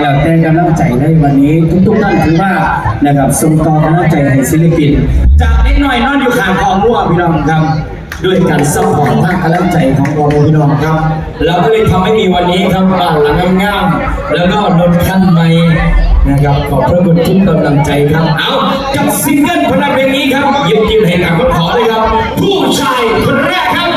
แล้วแต่กำลังใจในวันนี้ ทุกๆท่านถือว่านะครับส่งต่อกำลังใจให้ศิลปินจากนิดหน่อยนอนอยู่ข้างกองรั่วพี่น้องครับด้วยการซัพพอร์ตทางกำลังใจของเราพี่น้องครับ เราก็เลยทำให้มีวันนี้ครับบ้านหลังงามๆแล้วก็รถคันใหม่นะครับขอบพระคุณทุกกำลังใจครับ เอากับซิงเกิลพลังเพลงนี้ครับยิบยืมให้กับคนขอเลยครับ ผู้ชายคนแรกครับ